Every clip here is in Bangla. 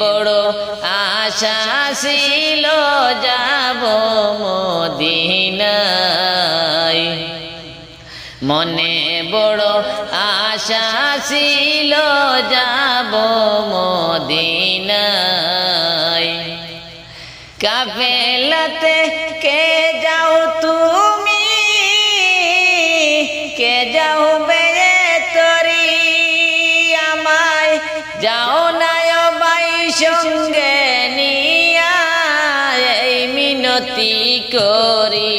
বড় আশা ছিল যাব মদিনায়। মনে বড় আশা ছিল যাব মদিনায়। কাফেলাতে মিনতি করি।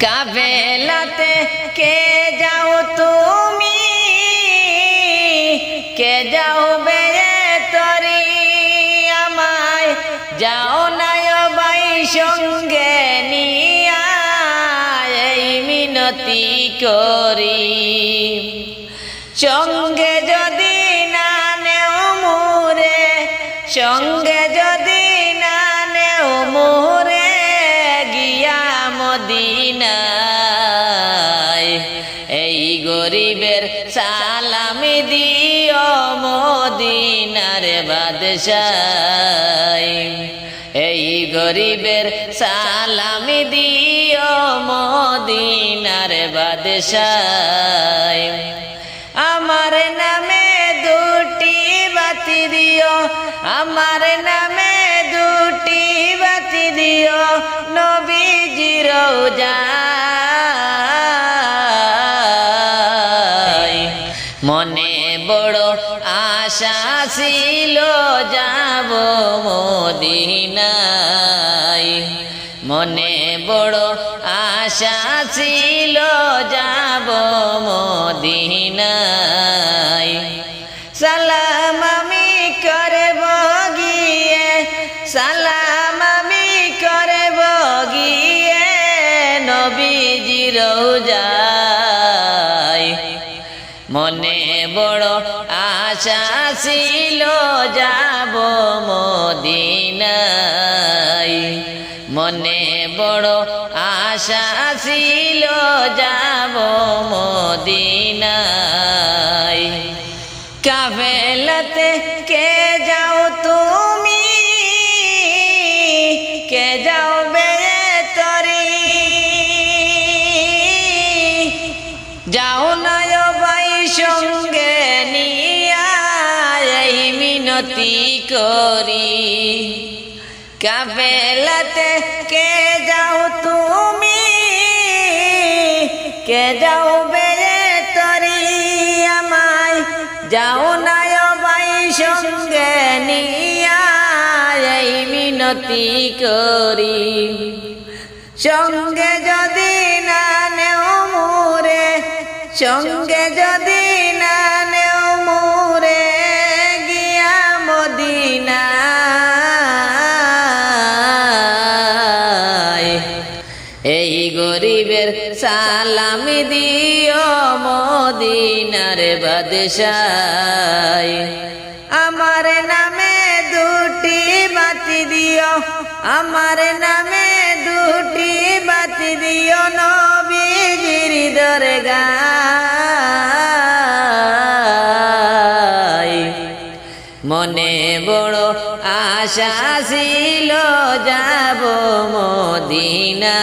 কাফেলাতে কে যাও তুমি? কে যাও বে তরি? আমায় যাও না বাই সঙ্গে নিয়া। এই মিনতি করি। সঙ্গে যদি না নেও মোরে, সঙ্গে বাদশাই এই গরিবের সালামি দিও মদিনার বাদশাই আমার নামে দুটি বাতি দিও, আমার নামে দুটি বাতি দিও, নবীজির যায় আশা ছিল যাব মদিনাই মনে বড় আশা ছিল যাব মদিনায়। মনে বড় আশা ছিল যাব মদিনাই মনে বড় আশা ছিল যাব মদিনাই কাফেলাতে মিনতি করি। কাফেলাতে কে যাও তুমি? কে যাও বে তরি আমায়? যাও নয় ভাই সঙ্গে নিয়া মিনতি করি। সঙ্গে যদি না নেও মোরে, সঙ্গে যদি বাদশায় আমার নামে দুটি বাতি দিও, আমার নামে দুটি বাতি দিও নবীজির দরগায়। মনে বড় আশা ছিল যাব মদিনায়।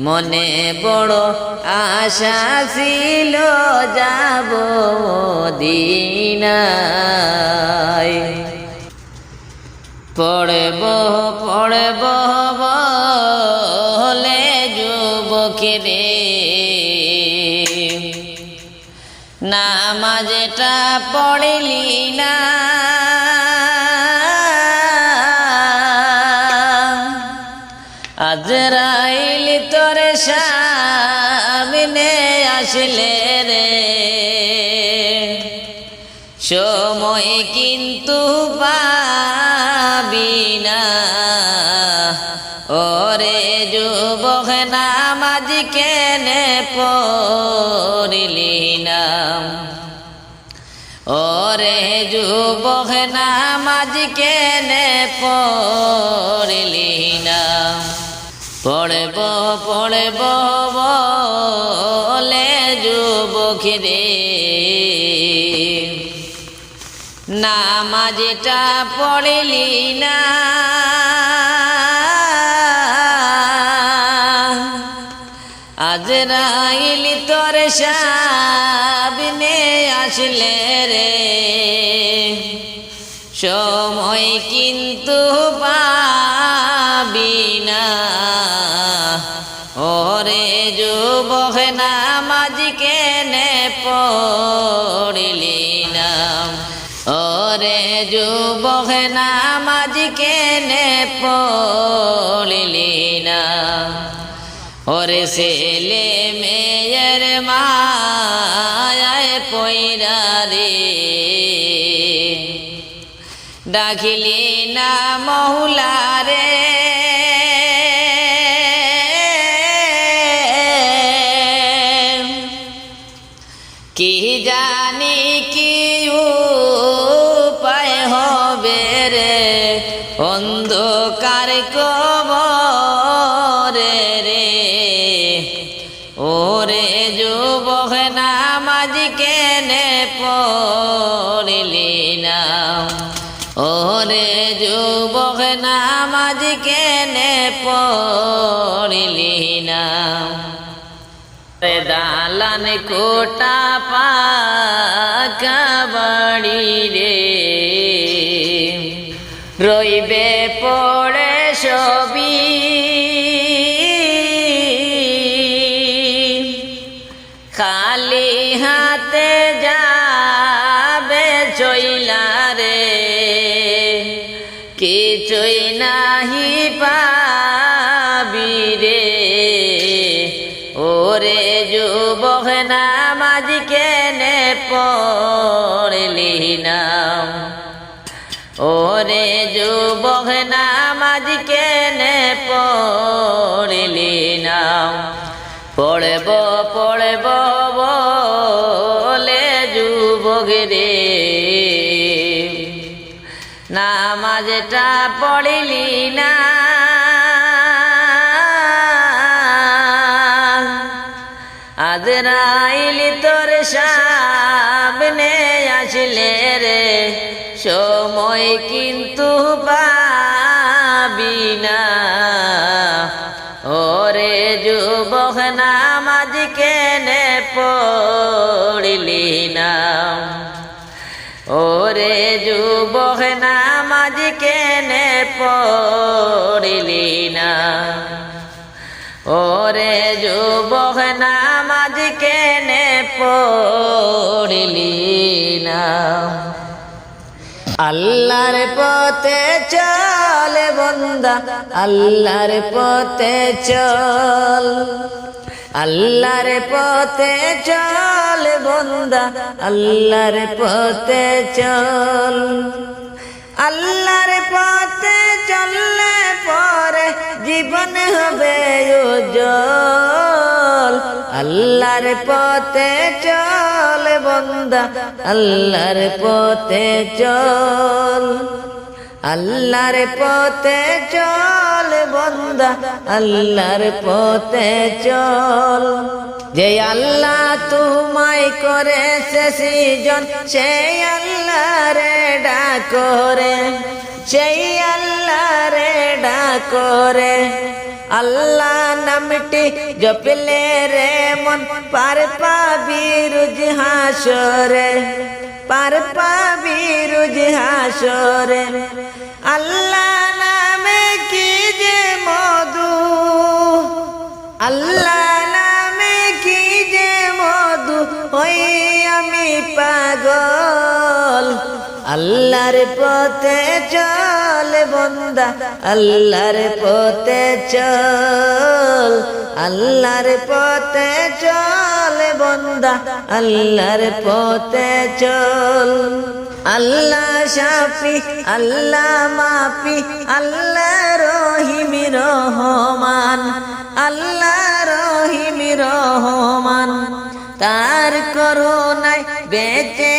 মনে বড় আশা ছিল যাব মদিনায়। পড়ব পড়ব বলে যুবকে রে নামাজটা পড়লি না। আজরাইল তোর সামনে আসলে রে। সময় কিন্তু পাবি না। ওরে যুবক, নামাজ কেনে পড়লি না। ওরে যুবক, নামাজ কেনে পড়লি পড়ব পড়ব, বলে যুবক রে নামাজটা পড়লি না। আজরাইল তোর সামনে আসলে রে। সময় কিন্তু পাবি পড়লি ওরে যুবক, নামাজ কেনে পড়লি ওরে ছেলে মেয়ের মায় পয়রা রে। ডাকিলি না মহুলা রে অন্ধকার কবরে রে। ওরে যুবক, নামাজ কেনে পড়লি না? ওরে যুবক, নামাজ কেনে পড়লি না? দালান কোটা পাকা বাড়ি রে। রইবে পড়ে সবই। খালি হাতে যাবে চইলা রে কিছুই নাহি পাবি রে। ওরে যুবক, নামাজ কেনে পড়লি না। ওরে যুবক, নামাজ কেনে পড়লি না? পড়ব পড়ব বলে যুবক রে। নামাজটা পড়লি না? আজরাইল তোর সামনে আসলে রে, সময় কিন্তু পাবি না। ওরে যুবক, নামাজ কেনে পড়লি না। ওরে যুবক, নামাজ কেনে পড়লি না। ওরে যুবক, নামাজ কেনে পড়লি না? আল্লাহর পথে চল বন্দা, আল্লাহর পথে চল। আল্লাহর পথে চল বন্দা, আল্লাহর পথে চল। আল্লাহর জীবন হবে উজ্জ্বল। আল্লাহর পথে চল বন্দা, আল্লাহর পথে চল। আল্লাহর পথে চল বন্দা, আল্লাহর পথে চল। যে আল্লাহ তোমায় করে সৃজন, সেই আল্লাহ রে ডাকরে সেই আল্লাহ রে ডাকরে আল্লাহ নামটি জপলে রে মন, পার পাবি রুজ হাসরে। পার পাবি রুজ হাসরে। আল্লাহ নামে কি যে মধু? আল্লাহ নামে কি যে মধু? হই আমি পাগল। আল্লাহর পথে চল বন্দা, আল্লাহর পথে চল, আল্লাহর পথে চল বন্দা, আল্লাহর পথে চল। আল্লাহ শাফি, আল্লাহ মাফি, আল্লাহ রহিমি রহমান, আল্লাহ রহিমি রহমান। তার করুণায় বেঁচে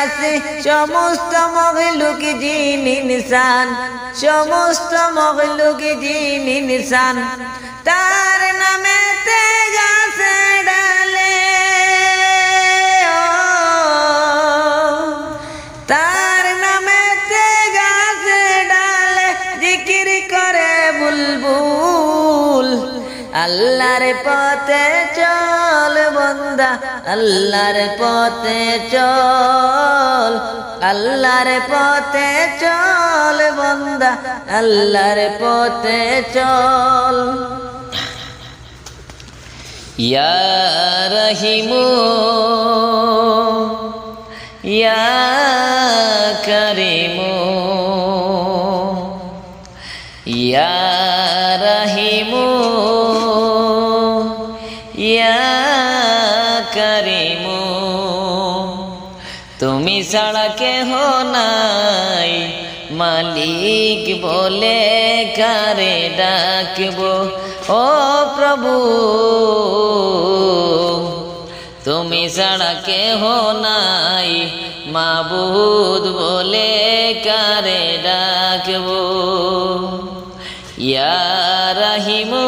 আছে সমস্ত মগলুক জিন ইনসান, সমস্ত মগলুক জিন ইনসান। তার নামে গাছে ডালে তার ডালে পথে চল বন্দা, আল্লাহর পথে চল, আল্লাহর পথে চল বন্দা, আল্লাহর পথে চল। ইয়া রহিমু, ইয়া করিমু মালিক বলে কারে ডাকবো? ও প্রভু, তুমি ছাড়া কেহ নাই। মাবুদ বলে কারে ডাকব? ইয়া রহিমু,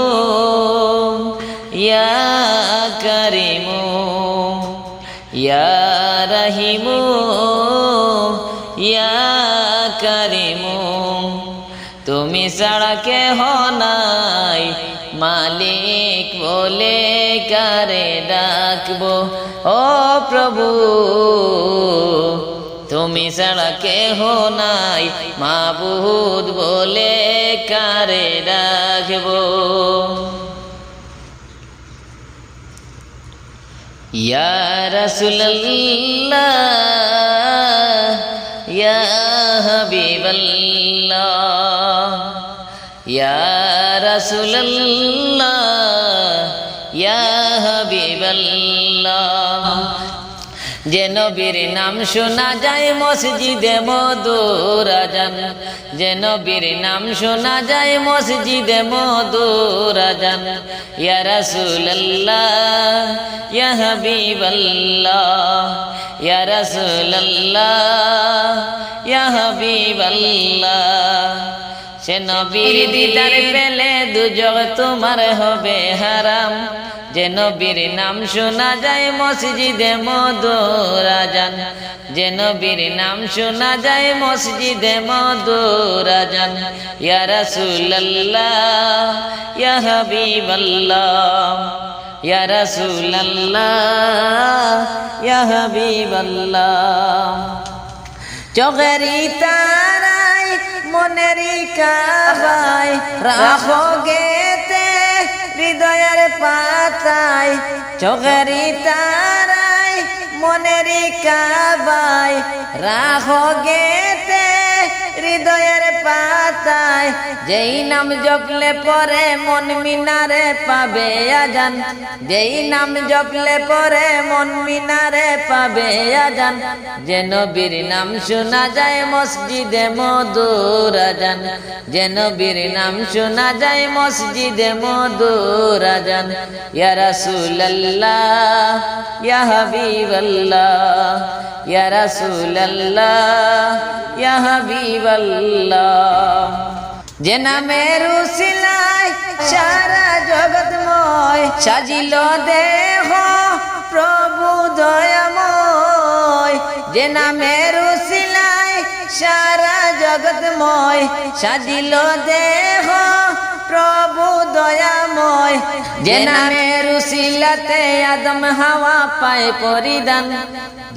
ইয়া করিমু, ইয়া তুমি ছাড়া কেহ নাই। মালিক বলে, কারে ডাকবো? ও প্রভু, তুমি ছাড়া কেহ নাই। মাবুদ বলে, কারে ডাকবো? ইয়া রাসূলুল্লাহ, ইয়া যে নবীর নাম শোনা যায় মসজিদে মধুরাজান, যে নবীর নাম শোনা যায় মসজিদে মধুরাজান। ইয়া রাসূলুল্লাহ, ইয়া হাবিবাল্লাহ, ইয়া রাসূলুল্লাহ সে নবীর দিদার পেলে দুজগ তোমার হবে হারাম। যে নবীর নাম শোনা যায় মসজিদে মধুরাজান। যে নবীর নাম শোনা যায় মসজিদে মধুরাজান। ইয়া রাসূলুল্লাহ, ইয়া হাবিবাল্লাহ, ইয়া চোখেরি তারাই মনেরি কাবাই রাখো গেতে হৃদয়ের পাতায় চোখেরি তারাই মনেরই কাবাই রাখো গেতে হৃদয়ের পাতায়, যেই নাম জপলে পরে মন মিনারে পাবে আজান। যেই নাম জপলে পরে মন মিনারে পাবে আজান। যে নবীর নাম শোনা যায় মসজিদে মধুর আজান। যে নবীর নাম শোনা যায় মসজিদে মধুর আজান। ইয়া রাসূলুল্লাহ, ইয়া হাবিবাল্লাহ সাজিল দেহ প্রভু দয়াময়। যে নামের উসিলায় সারা জগৎময় সাজিল দেহ প্রভু দয়াময়, যে নামের উসিলাতে আদম হাওয়া পায় পরিধান।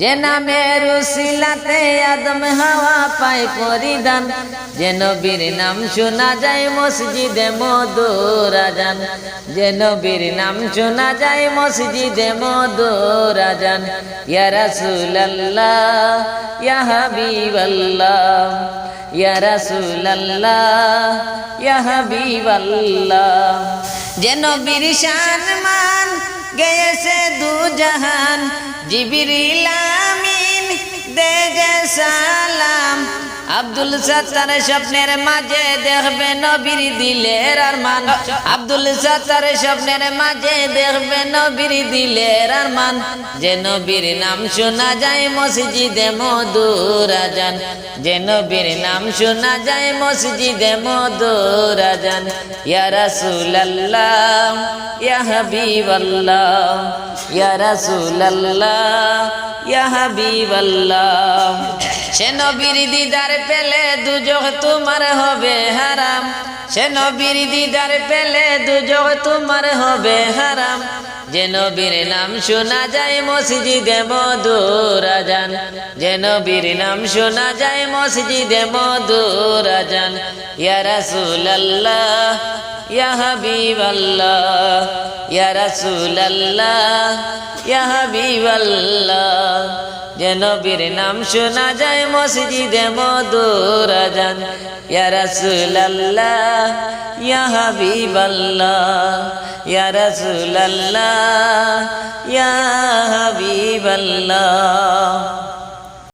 যে নামের উসিলাতে আদম হাওয়া পায় পরিধান। যে নবীর নাম শোনা যায় মসজিদে মধুর আজান যে নবীর নাম শোনা যায় মসজিদে মধুর আজান ইয়া রাসূলুল্লাহ, ইয়া হাবিবাল্লাহ ইয়া রাসূলুল্লাহ মান গেছে দু জাহান জিবরিল আমিন দেগে সালাম। আব্দুল সত্তার স্বপ্নের মাঝে দেখবে নবীর দিলের আরমান। আব্দুল সত্তার স্বপ্নের মাঝে দেখবে নবীর দিলের আরমান। যে নবীর নাম শোনা যায় মসজিদে মধুর আজান। যে নবীর নাম শোনা যায় মসজিদে মধুর আজান। ইয়া রাসূলুল্লাহ, ইয়া হাবিবাল্লাহ, ইয়া সে নবীর দিদার পেলে দুজক তোমার হবে হারাম। সে নবীর দিদার পেলে দুজক তোমার হবে হারাম। যে নবীর নাম শোনা যায় মসজিদে মধুর আজান যে নবীর নাম শোনা যায় মসজিদে মধুর আজান ইয়া রাসূলুল্লাহ, ইয়া হাবিবাল্লাহ, ইয়া রাসূলুল্লাহ, ইয়া হাবিবাল্লাহ। যে নবীর নাম শোনা যায় মসজিদে মধুর আজান ইয়া রাসূলুল্লাহ, ইয়া হাবিবাল্লাহ, ইয়া রাসূলুল্লাহ। ইয়া হাবিবাল্লাহ